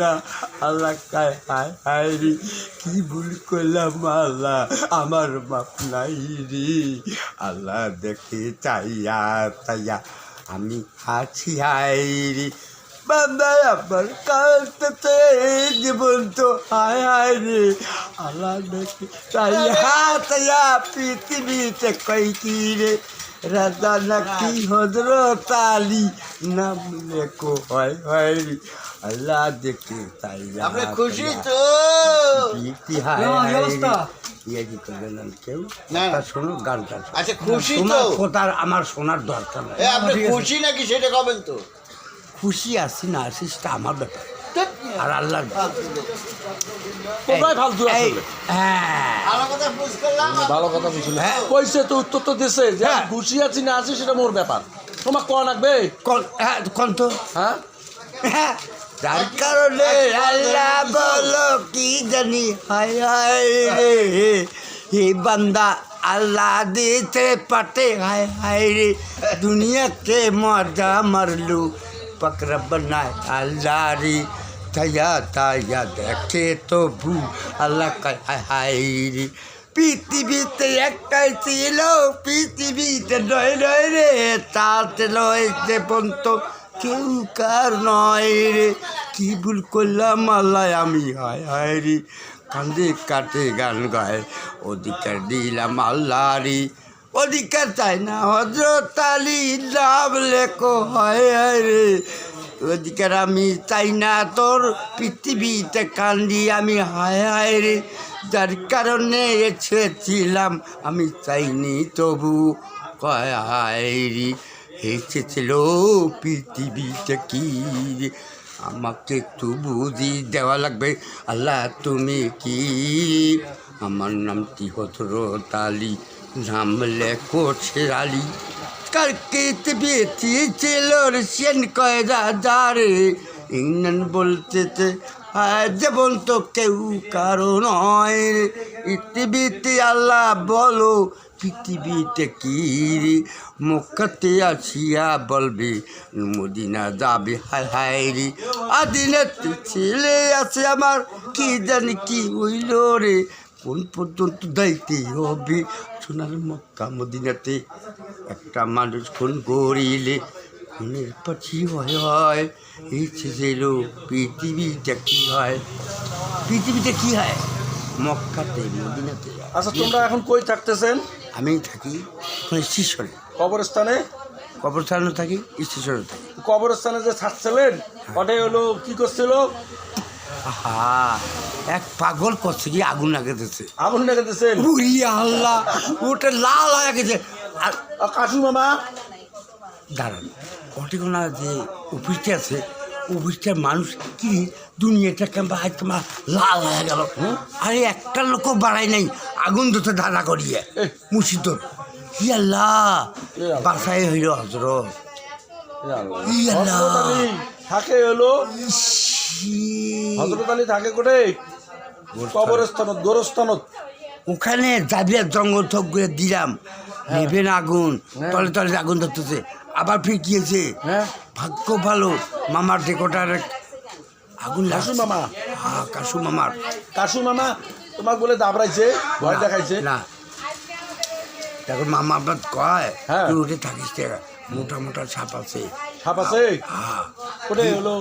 না। আল্লাহ হায় কি ভুল করলাম আল্লাহ, আমার বাপ নাই রে। আল্লাহ দেখে চাইয়া তাইয়া আমি আছি হায় রে। বান্দা আমার কাছে জীবন তো হায় হায় রে আল্লাহ দেখে চাইয়া তাইয়া পৃথিবীতে কই কি রে? রাজা নাকি হজরত আলী নাম লেখো হয় হয় রে আল্লাহ দেখে তাই আপনি খুশি তো? ইতিহাস ইয়ে কি করবে না কেউ শোনো গানটা আচ্ছা খুশি তো। আমার শোনার দরকার নাই। আপনি খুশি নাকি সেটা কবেন তো? খুশি আছি না আছি সেটা আমার ব্যাপার। আর তোমরাই ফালতু হ্যাঁ। ভালো কথা বুঝ করলাম। ভালো কথা বুঝলি। হ্যাঁ। কইছে তো উত্তর তো দিছে যে হ্যাঁ। খুশি আছি না আছি সেটা মোর ব্যাপার। তোমার কন লাগবে? হ্যাঁ কোন তো? হ্যাঁ? হ্যাঁ, যার কারণে আল্লাহ বলো কি জানি হায় হায় রে। হে বান্দা আল্লাহ দিতে পাতে হায় হায় রে। দুনিয়াকে মজা মারলু। পকড় बनाए আল্লাহ রে তাইয়া তাইয়া দেখে তো ভু আল্লাহ কায় হায় হায় রে পৃথিবীতে একটাই ছিল পৃথিবীতে নয় নয় রে তাতে নয় যে পন্ত কেউ কার নয় রে কি ভুল করলাম আল্লাহ আমি হায় হায় রে কান্দে কাটে গান গায় অধিকার দিলাম আল্লাহ রে অধিকার চাই না। হজরত আলী নাম লেখো, হায় রে। অধিকার আমি চাই না, তোর পৃথিবীতে কান্দি আমি, হায় হায় রে। যার কারণে এসেছিলাম, আমি চাইনি তবু কয়, হায় রে। এসেছিল পৃথিবীতে কি? আমাকে একটু বুঝি দেওয়া লাগবে। আল্লাহ, তুমি কি? আমার নামটি হজরত আলী নাম লেখো শেরালি কালকে বেঁচেছিল সেন কয় রাজারে ইংল্যান্ড বলতেছে যেমন তো কেউ কারও নয় পৃথিবীতে আল্লাহ বলো, পৃথিবীতে কি মক্কাতে আসিয়া বলবে, মদিনা যাবে, হায় হায় রে। আদিনাতে ছেলে আছে আমার, কি জানি কি হইল রে। কোন পর্যন্ত দাইতে হবে? সোনার মক্কা মদিনাতে একটা মানুষ খুন করিলে খুনের পাখি হয় হয়। এই ছিল পৃথিবীটা কি হয়? পৃথিবীতে কি হয়? মক্কাতে মদিনাতে আচ্ছা তোমরা এখন কই থাকতেছেন? আমি থাকি স্টেশনে কবরস্থানে? কবরস্থানে থাকি স্টেশনে থাকি। কবরস্থানে যে থাকছিলেন ওটাই হলো কি করছিল? আহা! এক পাগল করছে কি আগুন লাগাতেছে আগুন লেগে দিয়েছেন উরি আল্লাহ ওটা লাল হয়ে গেছে। আর কাশু মামা? দাঁড়ান যে অফিসটা আছে অফিসটার মানুষ কি দুনিয়াটা কেমন আজ কেমন লাল হয়ে গেল আরে একটা লোকও বাড়াই নাই আগুন ধরতে ধারা করিয়ে। মুর্শিদ কি আল্লাহ বাসায় হইল হজরত ই আল্লাহ। থাকে হলো? হজরত আলী থাকে কোটে কবরস্থানত গোরস্থানত। ওখানে যাবিয়া জঙ্গল থক করে দিলাম। নেবেন আগুন। হ্যাঁ। তলে তলে আগুন ধরতেছে। আবার ফিকিয়েছে হ্যাঁ। ভাগ্য ভালো। মামার ডেকোটার আগুন কাশু মামা। হ্যাঁ কাশু মামার। কাশু মামা তোমাকে বলে দাবড়াইছে ভয় দেখাইছে। না। দেখো মামা আবার কয় হ্যাঁ। তুই উঠে থাকিস। মোটা মোটা ছাপ আছে। ছাপ আছে? হ্যাঁ। কোটে হলো?